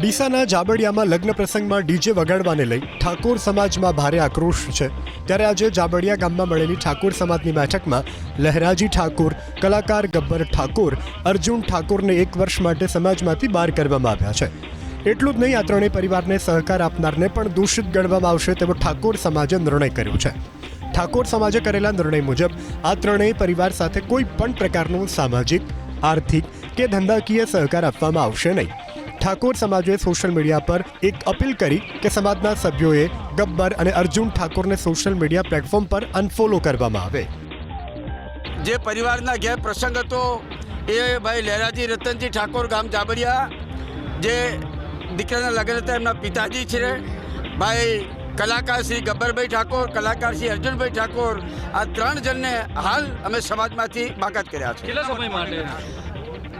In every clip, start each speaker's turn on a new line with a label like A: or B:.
A: ડીસાના જાબડિયામાં લગ્ન પ્રસંગમાં ડીજે વગાડવાને લઈ ઠાકોર સમાજમાં ભારે આક્રોશ છે. ત્યારે આજે જાબડિયા ગામમાં મળેલી ઠાકોર સમાજની બેઠકમાં લહેરાજી ઠાકોર, કલાકાર ગબ્બર ઠાકોર, અર્જુન ઠાકોરને એક વર્ષ માટે સમાજમાંથી બહાર કરવામાં આવ્યા છે. એટલું જ નહીં, આ ત્રણેય પરિવારને સહકાર આપનારને પણ દૂષિત ગણવામાં આવશે તેવો ઠાકોર સમાજે નિર્ણય કર્યો છે. ઠાકોર સમાજે કરેલા નિર્ણય મુજબ આ ત્રણેય પરિવાર સાથે કોઈ પણ પ્રકારનો સામાજિક, આર્થિક કે ધંધાકીય સહકાર આપવામાં આવશે નહીં. ઠાકોર સમાજે સોશિયલ મીડિયા પર એક અપીલ કરી કે સમાજના સભ્યોએ ગબ્બર અને અર્જુન ઠાકોરને સોશિયલ મીડિયા પ્લેટફોર્મ પર અનફોલો કરવામાં આવે.
B: જે પરિવારના ઘેર પ્રસંગ હતો એ ભાઈ લહેરાજી રતનજી ઠાકોર ગામ જાબડિયા જે દીકરાના લગ્ન હતા એમના પિતાજી છે. ભાઈ કલાકાર શ્રી ગબ્બરભાઈ ઠાકોર કલાકાર શ્રી અર્જુનભાઈ ઠાકોર આ ત્રણ જણને હાલ અમે સમાજમાંથી બાકાત કર્યા છે.
C: કેટલા સમય માટે?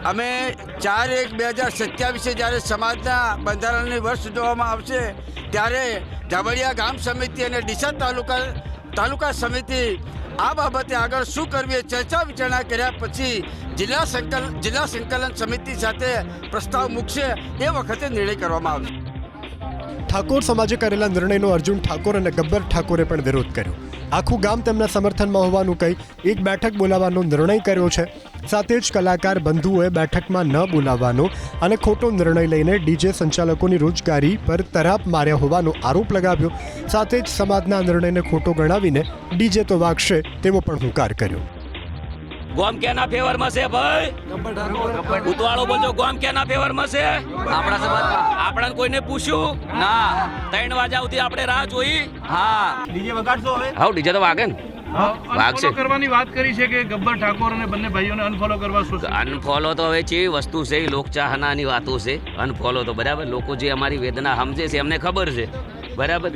B: અમે ચાર એક બે હજાર સત્યાવીસે જ્યારે સમાજના બંધારણની વર્ષ ઉજવવામાં આવશે, ત્યારે જાબડિયા ગામ સમિતિ અને ડીસા તાલુકા તાલુકા સમિતિ આ બાબતે આગળ શું કરવી ચર્ચા વિચારણા કર્યા પછી જિલ્લા સંકલન જિલ્લા સંકલન સમિતિ સાથે પ્રસ્તાવ મૂકશે એ વખતે નિર્ણય કરવામાં આવશે.
A: ઠાકોર સમાજે કરેલા નિર્ણયનો અર્જુન ઠાકોર અને ગબ્બર ઠાકોરે પણ વિરોધ કર્યો. આખું ગામ તેમના સમર્થનમાં હોવાનું કહી એક બેઠક બોલાવવાનો નિર્ણય કર્યો છે. સાથે જ કલાકાર બંધુઓએ બેઠકમાં ન બોલાવવાનો અને ખોટો નિર્ણય લઈને ડીજે સંચાલકોની રોજગારી પર તરાપ માર્યા હોવાનો આરોપ લગાવ્યો. સાથે જ સમાજના નિર્ણયને ખોટો ગણાવીને ડીજે તો વાગશે તેવો પણ હુંકાર કર્યો.
C: ગોમ કેના ફેવરમાં છે ભાઈ. ઉતવાળો બોલજો ગોમ કેના ફેવરમાં છે.
D: આપણા સમાજમાં.
C: આપણને કોઈને પૂછ્યું?
D: ના.
C: ત્રણ વાગ્યા સુધી આપણે રાહ જોઈ.
D: હા.
C: હાઉ ડીજે તો વાગે ને.
E: અનફોલો કરવાની વાત કરી છે કે ગબ્બર ઠાકોર અને બંને ભાઈઓને અનફોલો કરવા social
C: અનફોલો તો હવે ચેવી વસ્તુ છે? એ લોકચાહનાની વાતો છે. અનફોલો તો બરાબર. લોકો જે અમારી વેદના સમજે છે એમને ખબર છે. બરાબર?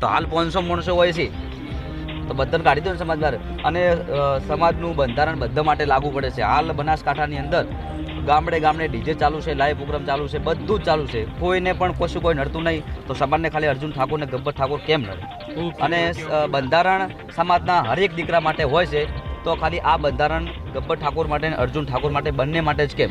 D: તો હાલ પાંચસો માણસો હોય છે. તો બધાને કાઢી દો ને સમાજ બહાર અને સમાજનું બંધારણ બધા માટે લાગુ પડે છે. હાલ બનાસકાંઠાની અંદર ગામડે ગામડે ડીજે ચાલુ છે લાઈવ પ્રોગ્રામ ચાલુ છે બધું જ ચાલુ છે. કોઈને પણ કશું કોઈ નડતું નહીં તો સમાજને ખાલી અર્જુન ઠાકોર ને ગબ્બર ઠાકોર કેમ નડે? અને બંધારણ સમાજના હરેક દીકરા માટે હોય છે તો ખાલી આ બંધારણ ગબ્બર ઠાકોર માટે અને અર્જુન ઠાકોર માટે બંને માટે જ કેમ?